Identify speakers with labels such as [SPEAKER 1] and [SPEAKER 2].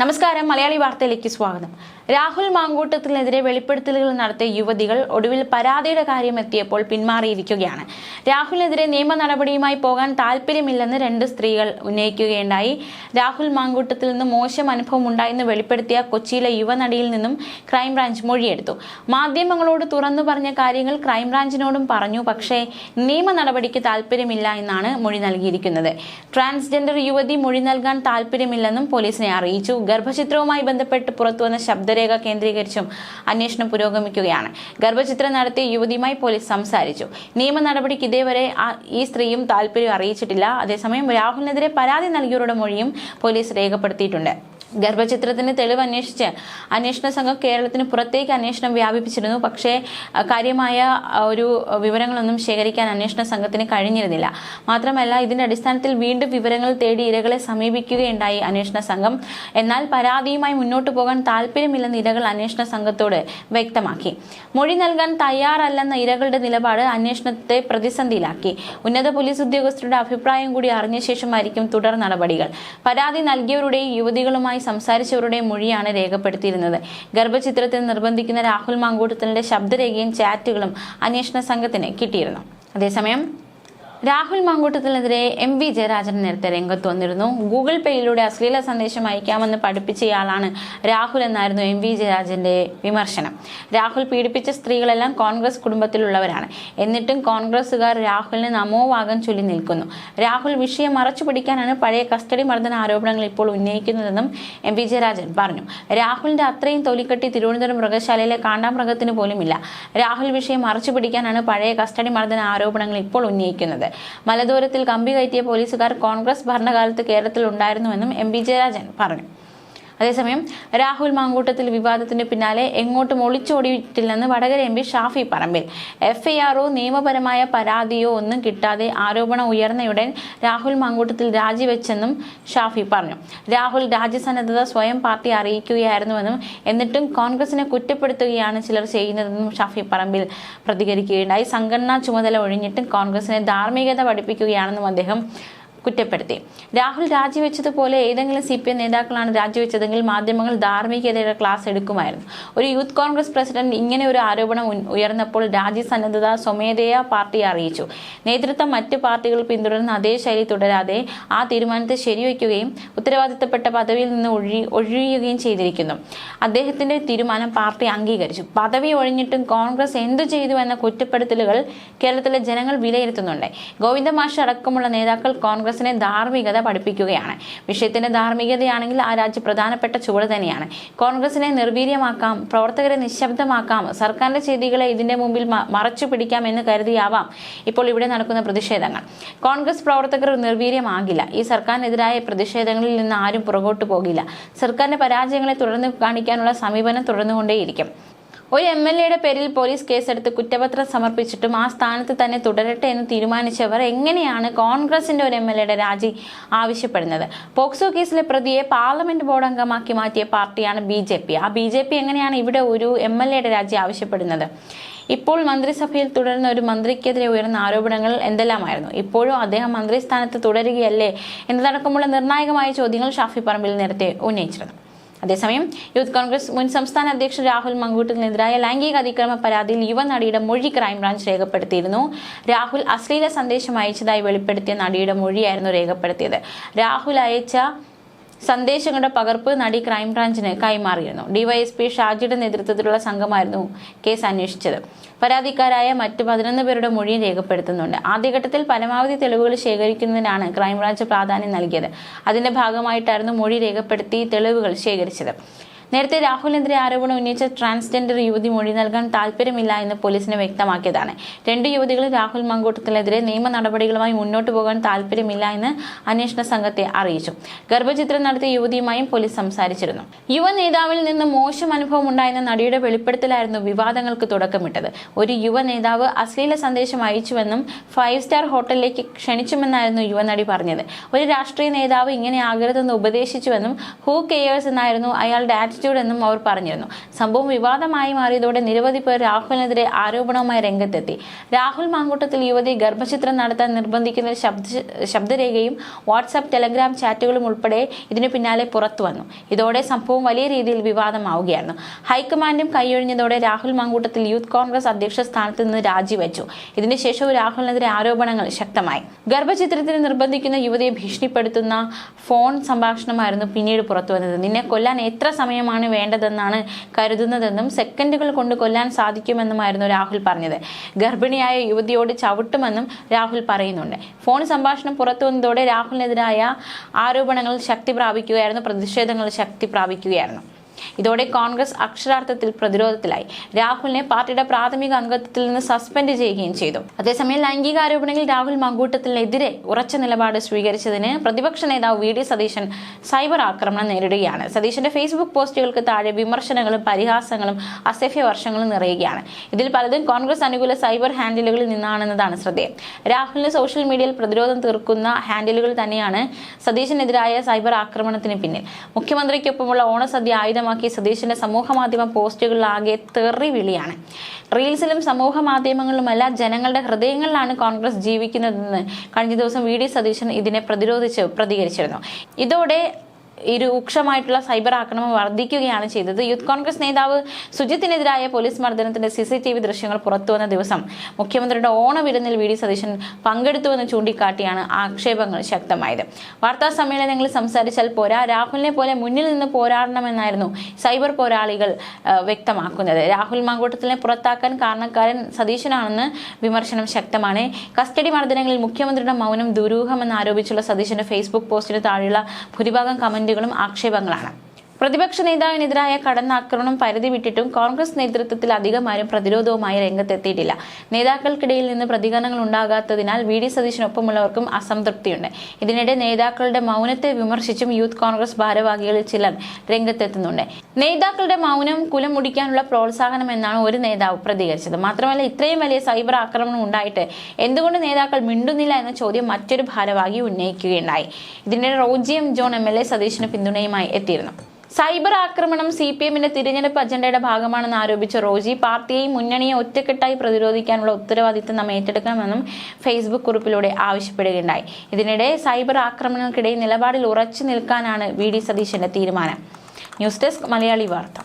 [SPEAKER 1] നമസ്കാരം മലയാളി വാർത്തയിലേക്ക് സ്വാഗതം. രാഹുൽ മാങ്കൂട്ടത്തിനെതിരെ വെളിപ്പെടുത്തലുകൾ നടത്തിയ യുവതികൾ ഒടുവിൽ പരാതിയുടെ കാര്യം എത്തിയപ്പോൾ പിന്മാറിയിരിക്കുകയാണ്. രാഹുലിനെതിരെ നിയമ നടപടിയുമായി പോകാൻ താല്പര്യമില്ലെന്ന് രണ്ട് സ്ത്രീകൾ ഉന്നയിക്കുകയുണ്ടായി. രാഹുൽ മാങ്കൂട്ടത്തിൽ നിന്ന് മോശം അനുഭവം ഉണ്ടായെന്ന് വെളിപ്പെടുത്തിയ കൊച്ചിയിലെ യുവനടിയിൽ നിന്നും ക്രൈംബ്രാഞ്ച് മൊഴിയെടുത്തു. മാധ്യമങ്ങളോട് തുറന്നു പറഞ്ഞ കാര്യങ്ങൾ ക്രൈംബ്രാഞ്ചിനോടും പറഞ്ഞു പക്ഷേ നിയമ നടപടിക്ക് താല്പര്യമില്ല എന്നാണ് മൊഴി നൽകിയിരിക്കുന്നത്. ട്രാൻസ്ജെൻഡർ യുവതി മൊഴി നൽകാൻ താല്പര്യമില്ലെന്നും പോലീസിനെ അറിയിച്ചു. ഗർഭചിത്രവുമായി ബന്ധപ്പെട്ട് പുറത്തുവന്ന ശബ്ദരേഖ കേന്ദ്രീകരിച്ചും അന്വേഷണം പുരോഗമിക്കുകയാണ്. ഗർഭചിത്രം നടത്തിയ യുവതിയുമായി പോലീസ് സംസാരിച്ചു. നിയമ നടപടിക്ക് ഇതേവരെ ഈ സ്ത്രീയും താല്പര്യം അറിയിച്ചിട്ടില്ല. അതേസമയം രാഹുലിനെതിരെ പരാതി നൽകിയവരുടെ മൊഴിയും പോലീസ് രേഖപ്പെടുത്തിയിട്ടുണ്ട്. ഗർഭചിത്രത്തിന് തെളിവ് അന്വേഷിച്ച് അന്വേഷണ സംഘം കേരളത്തിന് പുറത്തേക്ക് അന്വേഷണം വ്യാപിപ്പിച്ചിരുന്നു. പക്ഷേ കാര്യമായ ഒരു വിവരങ്ങളൊന്നും ശേഖരിക്കാൻ അന്വേഷണ സംഘത്തിന് കഴിഞ്ഞിരുന്നില്ല. മാത്രമല്ല ഇതിന്റെ അടിസ്ഥാനത്തിൽ വീണ്ടും വിവരങ്ങൾ തേടി ഇരകളെ സമീപിക്കുകയുണ്ടായി അന്വേഷണ സംഘം. എന്നാൽ പരാതിയുമായി മുന്നോട്ടു പോകാൻ താല്പര്യമില്ലെന്ന് ഇരകൾ അന്വേഷണ സംഘത്തോട് വ്യക്തമാക്കി. മൊഴി നൽകാൻ തയ്യാറല്ലെന്ന ഇരകളുടെ നിലപാട് അന്വേഷണത്തെ പ്രതിസന്ധിയിലാക്കി. ഉന്നത പോലീസ് ഉദ്യോഗസ്ഥരുടെ അഭിപ്രായം കൂടി അറിഞ്ഞ ശേഷമായിരിക്കും തുടർ നടപടികൾ. പരാതി നൽകിയവരുടെയും യുവതികളുമായി സംസാരിച്ചവരുടെയും മൊഴിയാണ് രേഖപ്പെടുത്തിയിരുന്നത്. ഗർഭചിത്രത്തിൽ നിർബന്ധിക്കുന്ന രാഹുൽ മാങ്കൂട്ടത്തിന്റെ ശബ്ദരേഖയും ചാറ്റുകളും അന്വേഷണ സംഘത്തിന് കിട്ടിയിരുന്നു. അതേസമയം രാഹുൽ മാങ്കൂട്ടത്തിനെതിരെ എം വി ജയരാജൻ നേരത്തെ രംഗത്ത് വന്നിരുന്നു. ഗൂഗിൾ പേയിലൂടെ അശ്ലീല സന്ദേശം അയക്കാമെന്ന് പഠിപ്പിച്ചയാളാണ് രാഹുൽ എന്നായിരുന്നു എം വി ജയരാജന്റെ വിമർശനം. രാഹുൽ പീഡിപ്പിച്ച സ്ത്രീകളെല്ലാം കോൺഗ്രസ് കുടുംബത്തിലുള്ളവരാണ്. എന്നിട്ടും കോൺഗ്രസുകാർ രാഹുലിന് നമോവാകം ചൊല്ലി നിൽക്കുന്നു. രാഹുൽ വിഷയം മറച്ചു പിടിക്കാനാണ് പഴയ കസ്റ്റഡി മർദ്ദന ആരോപണങ്ങൾ ഇപ്പോൾ ഉന്നയിക്കുന്നതെന്നും എം വി ജയരാജൻ പറഞ്ഞു. രാഹുലിന്റെ അത്രയും തൊലിക്കെട്ടി തിരുവനന്തപുരം മൃഗശാലയിലെ കാണ്ടാമൃഗത്തിന് പോലുമില്ല. രാഹുൽ വിഷയം മറച്ചു പിടിക്കാനാണ് പഴയ കസ്റ്റഡി മർദ്ദന ആരോപണങ്ങൾ ഇപ്പോൾ ഉന്നയിക്കുന്നത്. മലദൂരത്തിൽ കമ്പി കയറ്റിയ പോലീസുകാർ കോൺഗ്രസ് ഭരണകാലത്ത് കേരളത്തിൽ ഉണ്ടായിരുന്നുവെന്നും എം പി ജയരാജൻ പറഞ്ഞു. അതേസമയം രാഹുൽ മാങ്കൂട്ടത്തിൽ വിവാദത്തിന് പിന്നാലെ എങ്ങോട്ടും ഒളിച്ചോടിയിട്ടില്ലെന്ന് വടകര എം ഷാഫി പറമ്പിൽ. എഫ് നിയമപരമായ പരാതിയോ ഒന്നും കിട്ടാതെ ആരോപണം ഉയർന്നയുടൻ രാഹുൽ മാങ്കൂട്ടത്തിൽ രാജിവെച്ചെന്നും ഷാഫി പറഞ്ഞു. രാഹുൽ രാജ്യസന്നദ്ധത സ്വയം പാർട്ടി അറിയിക്കുകയായിരുന്നുവെന്നും എന്നിട്ടും കോൺഗ്രസിനെ കുറ്റപ്പെടുത്തുകയാണ് ചിലർ ചെയ്യുന്നതെന്നും ഷാഫി പറമ്പിൽ പ്രതികരിക്കുകയുണ്ടായി. സംഘടനാ ചുമതല ഒഴിഞ്ഞിട്ടും കോൺഗ്രസിനെ ധാർമ്മികത പഠിപ്പിക്കുകയാണെന്നും അദ്ദേഹം കുറ്റപ്പെടുത്തി. രാഹുൽ രാജിവെച്ചതുപോലെ ഏതെങ്കിലും സി പി എം നേതാക്കളാണ് രാജിവെച്ചതെങ്കിൽ മാധ്യമങ്ങൾ ധാർമ്മികതയുടെ ക്ലാസ് എടുക്കുമായിരുന്നു. ഒരു യൂത്ത് കോൺഗ്രസ് പ്രസിഡന്റ് ഇങ്ങനെ ഒരു ആരോപണം ഉയർന്നപ്പോൾ രാജ്യസന്നദ്ധത സ്വമേധയാ പാർട്ടിയെ അറിയിച്ചു. നേതൃത്വം മറ്റ് പാർട്ടികൾ പിന്തുടരുന്ന അതേ ശൈലി തുടരാതെ ആ തീരുമാനത്തെ ശരിവയ്ക്കുകയും ഉത്തരവാദിത്തപ്പെട്ട പദവിയിൽ നിന്ന് ഒഴി ഒഴിയുകയും ചെയ്തിരിക്കുന്നു. അദ്ദേഹത്തിന്റെ തീരുമാനം പാർട്ടി അംഗീകരിച്ചു. പദവി ഒഴിഞ്ഞിട്ടും കോൺഗ്രസ് എന്തു ചെയ്തു എന്ന കുറ്റപ്പെടുത്തലുകൾ കേരളത്തിലെ ജനങ്ങൾ വിലയിരുത്തുന്നുണ്ട്. ഗോവിന്ദ മാഷ് അടക്കമുള്ള നേതാക്കൾ കോൺഗ്രസിനെ ധാർമ്മികത പഠിപ്പിക്കുകയാണ്. വിഷയത്തിന്റെ ധാർമ്മികതയാണെങ്കിൽ ആ രാജ്യ പ്രധാനപ്പെട്ട ചുവട് തന്നെയാണ്. കോൺഗ്രസിനെ നിർവീര്യമാക്കാം പ്രവർത്തകരെ നിശബ്ദമാക്കാം സർക്കാരിന്റെ ചെയ്തികളെ ഇതിന്റെ മുമ്പിൽ മറച്ചു പിടിക്കാം എന്ന് കരുതിയാവാം ഇപ്പോൾ ഇവിടെ നടക്കുന്ന പ്രതിഷേധങ്ങൾ. കോൺഗ്രസ് പ്രവർത്തകർ നിർവീര്യമാകില്ല. ഈ സർക്കാരിനെതിരായ പ്രതിഷേധങ്ങളിൽ നിന്ന് ആരും പുറകോട്ട് പോകില്ല. സർക്കാരിന്റെ പരാജയങ്ങളെ തുടർന്ന് കാണിക്കാനുള്ള സമീപനം തുടർന്നുകൊണ്ടേയിരിക്കും. ഒരു എം എൽ എയുടെ പേരിൽ പോലീസ് കേസെടുത്ത് കുറ്റപത്രം സമർപ്പിച്ചിട്ടും ആ സ്ഥാനത്ത് തന്നെ തുടരട്ടെ എന്ന് തീരുമാനിച്ചവർ എങ്ങനെയാണ് കോൺഗ്രസിന്റെ ഒരു എം എൽ എയുടെ രാജി ആവശ്യപ്പെടുന്നത്? പോക്സോ കേസിലെ പ്രതിയെ പാർലമെന്റ് ബോർഡ് അംഗമാക്കി മാറ്റിയ പാർട്ടിയാണ് ബി ജെ പി. ആ ബി ജെ പി എങ്ങനെയാണ് ഇവിടെ ഒരു എം എൽ എയുടെ രാജി ആവശ്യപ്പെടുന്നത്? ഇപ്പോൾ മന്ത്രിസഭയിൽ തുടരുന്ന ഒരു മന്ത്രിക്കെതിരെ ഉയർന്ന ആരോപണങ്ങൾ എന്തെല്ലാമായിരുന്നു? ഇപ്പോഴും അദ്ദേഹം മന്ത്രിസ്ഥാനത്ത് തുടരുകയല്ലേ എന്നതടക്കമുള്ള നിർണായകമായ ചോദ്യങ്ങൾ ഷാഫി പറമ്പിൽ നേരത്തെ ഉന്നയിച്ചിരുന്നു. അതേസമയം യൂത്ത് കോൺഗ്രസ് മുൻ സംസ്ഥാന അധ്യക്ഷൻ രാഹുൽ മങ്കൂട്ടിനെതിരായ ലൈംഗിക അതിക്രമ പരാതിയിൽ യുവ നടിയുടെ മൊഴി ക്രൈംബ്രാഞ്ച് രേഖപ്പെടുത്തിയിരുന്നു. രാഹുൽ അശ്ലീല സന്ദേശം അയച്ചതായി വെളിപ്പെടുത്തിയ നടിയുടെ മൊഴിയായിരുന്നു രേഖപ്പെടുത്തിയത്. രാഹുൽ അയച്ച സന്ദേശങ്ങളുടെ പകർപ്പ് നടി ക്രൈംബ്രാഞ്ചിന് കൈമാറിയിരുന്നു. ഡിവൈഎസ്പി ഷാജിയുടെ നേതൃത്വത്തിലുള്ള സംഘമായിരുന്നു കേസ് അന്വേഷിച്ചത്. പരാതിക്കാരായ മറ്റ് പതിനൊന്ന് പേരുടെ മൊഴിയും രേഖപ്പെടുത്തുന്നുണ്ട്. ആദ്യഘട്ടത്തിൽ പരമാവധി തെളിവുകൾ ശേഖരിക്കുന്നതിനാണ് ക്രൈംബ്രാഞ്ച് പ്രാധാന്യം നൽകിയത്. അതിന്റെ ഭാഗമായിട്ടായിരുന്നു മൊഴി രേഖപ്പെടുത്തി തെളിവുകൾ ശേഖരിച്ചത്. നേരത്തെ രാഹുലിനെതിരെ ആരോപണം ഉന്നയിച്ച ട്രാൻസ്ജെൻഡർ യുവതി മൊഴി നൽകാൻ താല്പര്യമില്ല എന്ന് പോലീസിന് വ്യക്തമാക്കിയതാണ്. രണ്ട് യുവതികൾ രാഹുൽ മങ്കൂട്ടത്തിനെതിരെ നിയമ നടപടികളുമായി മുന്നോട്ട് പോകാൻ താല്പര്യമില്ല എന്ന് അന്വേഷണ സംഘത്തെ അറിയിച്ചു. ഗർഭചിത്രം നടത്തിയ യുവതിയുമായും പോലീസ് സംസാരിച്ചിരുന്നു. യുവ നേതാവിൽ നിന്ന് മോശം അനുഭവം ഉണ്ടായെന്ന നടിയുടെ വെളിപ്പെടുത്തലായിരുന്നു വിവാദങ്ങൾക്ക് തുടക്കമിട്ടത്. ഒരു യുവ നേതാവ് അശ്ലീല സന്ദേശം അയച്ചുവെന്നും ഫൈവ് സ്റ്റാർ ഹോട്ടലിലേക്ക് ക്ഷണിച്ചുമെന്നായിരുന്നു യുവനടി പറഞ്ഞത്. ഒരു രാഷ്ട്രീയ നേതാവ് ഇങ്ങനെ ആകരുതെന്ന് ഉപദേശിച്ചുവെന്നും ഹൂ കെയേഴ്സ് എന്നായിരുന്നു അയാളുടെ ആറ്റിറ്റ്യൂഡ് എന്നും അവർ പറഞ്ഞിരുന്നു. സംഭവം വിവാദമായി മാറിയതോടെ നിരവധി പേർ രാഹുലിനെതിരെ ആരോപണവുമായി രംഗത്തെത്തി. രാഹുൽ മാങ്കൂട്ടത്തിൽ യുവതി ഗർഭചിത്രം നടത്താൻ നിർബന്ധിക്കുന്ന ശബ്ദ ശബ്ദരേഖയും വാട്സാപ്പ് ടെലഗ്രാം ചാറ്റുകളും ഉൾപ്പെടെ ഇതിനു പിന്നാലെ പുറത്തു വന്നു. ഇതോടെ സംഭവം വലിയ രീതിയിൽ വിവാദമാവുകയായിരുന്നു. ഹൈക്കമാൻഡും കൈയൊഴിഞ്ഞതോടെ രാഹുൽ മാങ്കൂട്ടത്തിൽ യൂത്ത് കോൺഗ്രസ് അധ്യക്ഷ സ്ഥാനത്ത് നിന്ന് രാജിവെച്ചു. ഇതിനുശേഷം രാഹുലിനെതിരെ ആരോപണങ്ങൾ ശക്തമായി. ഗർഭചിത്രത്തിന് നിർബന്ധിക്കുന്ന യുവതിയെ ഭീഷണിപ്പെടുത്തുന്ന ഫോൺ സംഭാഷണമായിരുന്നു പിന്നീട് പുറത്തു വന്നത്. നിന്നെ കൊല്ലാൻ എത്ര സമയമാണ് വേണ്ടതെന്നാണ് കരുതുന്നതെന്നും സെക്കൻഡുകൾ കൊണ്ട് കൊല്ലാൻ സാധിക്കുമെന്നുമായിരുന്നു രാഹുൽ പറഞ്ഞത്. ഗർഭിണിയായ യുവതിയോട് ചവിട്ടുമെന്നും രാഹുൽ പറയുന്നുണ്ട്. ഫോൺ സംഭാഷണം പുറത്തു വന്നതോടെ രാഹുലിനെതിരായ ആരോപണങ്ങൾ ശക്തി പ്രാപിക്കുകയായിരുന്നു പ്രതിഷേധങ്ങൾ ശക്തി പ്രാപിക്കുകയായിരുന്നു. ഇതോടെ കോൺഗ്രസ് അക്ഷരാർത്ഥത്തിൽ പ്രതിരോധത്തിലായി. രാഹുലിനെ പാർട്ടിയുടെ പ്രാഥമിക അംഗത്വത്തിൽ നിന്ന് സസ്പെൻഡ് ചെയ്യുകയും ചെയ്തു. അതേസമയം ലൈംഗിക ആരോപണങ്ങളിൽ രാഹുൽ മങ്കൂട്ടത്തിനെതിരെ ഉറച്ച നിലപാട് സ്വീകരിച്ചതിന് പ്രതിപക്ഷ നേതാവ് വി ഡി സതീശൻ സൈബർ ആക്രമണം നേരിടുകയാണ്. സതീശന്റെ ഫേസ്ബുക്ക് പോസ്റ്റുകൾക്ക് താഴെ വിമർശനങ്ങളും പരിഹാസങ്ങളും അസഭ്യ വർഷങ്ങളും നിറയുകയാണ്. ഇതിൽ പലതും കോൺഗ്രസ് അനുകൂല സൈബർ ഹാൻഡിലുകളിൽ നിന്നാണെന്നതാണ് ശ്രദ്ധേയം. രാഹുലിന് സോഷ്യൽ മീഡിയയിൽ പ്രതിരോധം തീർക്കുന്ന ഹാൻഡിലുകൾ തന്നെയാണ് സതീശനെതിരായ സൈബർ ആക്രമണത്തിന് പിന്നിൽ. മുഖ്യമന്ത്രിക്കൊപ്പമുള്ള ഓണസദ്യ ആയുധമാക്കി സതീശന്റെ സമൂഹ മാധ്യമ പോസ്റ്റുകളിലാകെ തെറി വിളിയാണ്. റീൽസിലും സമൂഹ മാധ്യമങ്ങളിലുമല്ല ജനങ്ങളുടെ ഹൃദയങ്ങളിലാണ് കോൺഗ്രസ് ജീവിക്കുന്നതെന്ന് കഴിഞ്ഞ ദിവസം വി ഡി സതീശൻ ഇതിനെ പ്രതിരോധിച്ച് പ്രതികരിച്ചിരുന്നു. ഇതോടെ ഈ രൂക്ഷമായിട്ടുള്ള സൈബർ ആക്രമണം വർദ്ധിക്കുകയാണ് ചെയ്തത്. യൂത്ത് കോൺഗ്രസ് നേതാവ് സുജിത്തിനെതിരായ പോലീസ് മർദ്ദനത്തിന്റെ സി സി ടി വി ദൃശ്യങ്ങൾ പുറത്തുവന്ന ദിവസം മുഖ്യമന്ത്രിയുടെ ഓണവിരുന്നിൽ വി ഡി സതീശൻ പങ്കെടുത്തുവെന്ന് ചൂണ്ടിക്കാട്ടിയാണ് ആക്ഷേപങ്ങൾ ശക്തമായത്. വാർത്താ സമ്മേളനങ്ങളിൽ സംസാരിച്ചാൽ പോരാ രാഹുലിനെ പോലെ മുന്നിൽ നിന്ന് പോരാടണമെന്നായിരുന്നു സൈബർ പോരാളികൾ വ്യക്തമാക്കുന്നത്. രാഹുൽ മാങ്കൂട്ടത്തിനെ പുറത്താക്കാൻ കാരണക്കാരൻ സതീശനാണെന്ന് വിമർശനം ശക്തമാണ്. കസ്റ്റഡി മർദ്ദനങ്ങളിൽ മുഖ്യമന്ത്രിയുടെ മൗനം ദുരൂഹമെന്ന് ആരോപിച്ചുള്ള സതീശന്റെ ഫേസ്ബുക്ക് പോസ്റ്റിന് താഴെയുള്ള ഭൂരിഭാഗം കമന്റുകളും ആക്ഷേപങ്ങളാണ് പ്രതിപക്ഷ നേതാവിനെതിരായ കടന്നാക്രമണം പരിധി വിട്ടിട്ടും കോൺഗ്രസ് നേതൃത്വത്തിൽ അധികം ആരും പ്രതിരോധവുമായി രംഗത്തെത്തിയിട്ടില്ല. നേതാക്കൾക്കിടയിൽ നിന്ന് പ്രതികരണങ്ങൾ ഉണ്ടാകാത്തതിനാൽ വി ഡി സതീശനൊപ്പമുള്ളവർക്കും അസംതൃപ്തിയുണ്ട്. ഇതിനിടെ നേതാക്കളുടെ മൗനത്തെ വിമർശിച്ചും യൂത്ത് കോൺഗ്രസ് ഭാരവാഹികളിൽ ചിലർ രംഗത്തെത്തുന്നുണ്ട്. നേതാക്കളുടെ മൗനം കുലം മുടിക്കാനുള്ള പ്രോത്സാഹനം എന്നാണ് ഒരു നേതാവ് പ്രതികരിച്ചത്. മാത്രമല്ല ഇത്രയും വലിയ സൈബർ ആക്രമണം ഉണ്ടായിട്ട് എന്തുകൊണ്ട് നേതാക്കൾ മിണ്ടുന്നില്ല എന്ന ചോദ്യം മറ്റൊരു ഭാരവാഹി ഉന്നയിക്കുകയുണ്ടായി. ഇതിനിടെ റോജിയം ജോൺ എം എൽ എ സതീശിന് പിന്തുണയുമായി എത്തിയിരുന്നു. സൈബർ ആക്രമണം സി പി എമ്മിന്റെ തിരഞ്ഞെടുപ്പ് അജണ്ടയുടെ ഭാഗമാണെന്ന് ആരോപിച്ച റോജി പാർട്ടിയെയും മുന്നണിയെ ഒറ്റക്കെട്ടായി പ്രതിരോധിക്കാനുള്ള ഉത്തരവാദിത്തം നാം ഏറ്റെടുക്കണമെന്നും ഫേസ്ബുക്ക് കുറിപ്പിലൂടെ ആവശ്യപ്പെടുകയുണ്ടായി. ഇതിനിടെ സൈബർ ആക്രമണങ്ങൾക്കിടെ നിലപാടിൽ ഉറച്ചു നിൽക്കാനാണ് വി ഡി സതീശന്റെ തീരുമാനം. ന്യൂസ് ഡെസ്ക് മലയാളി വാർത്ത.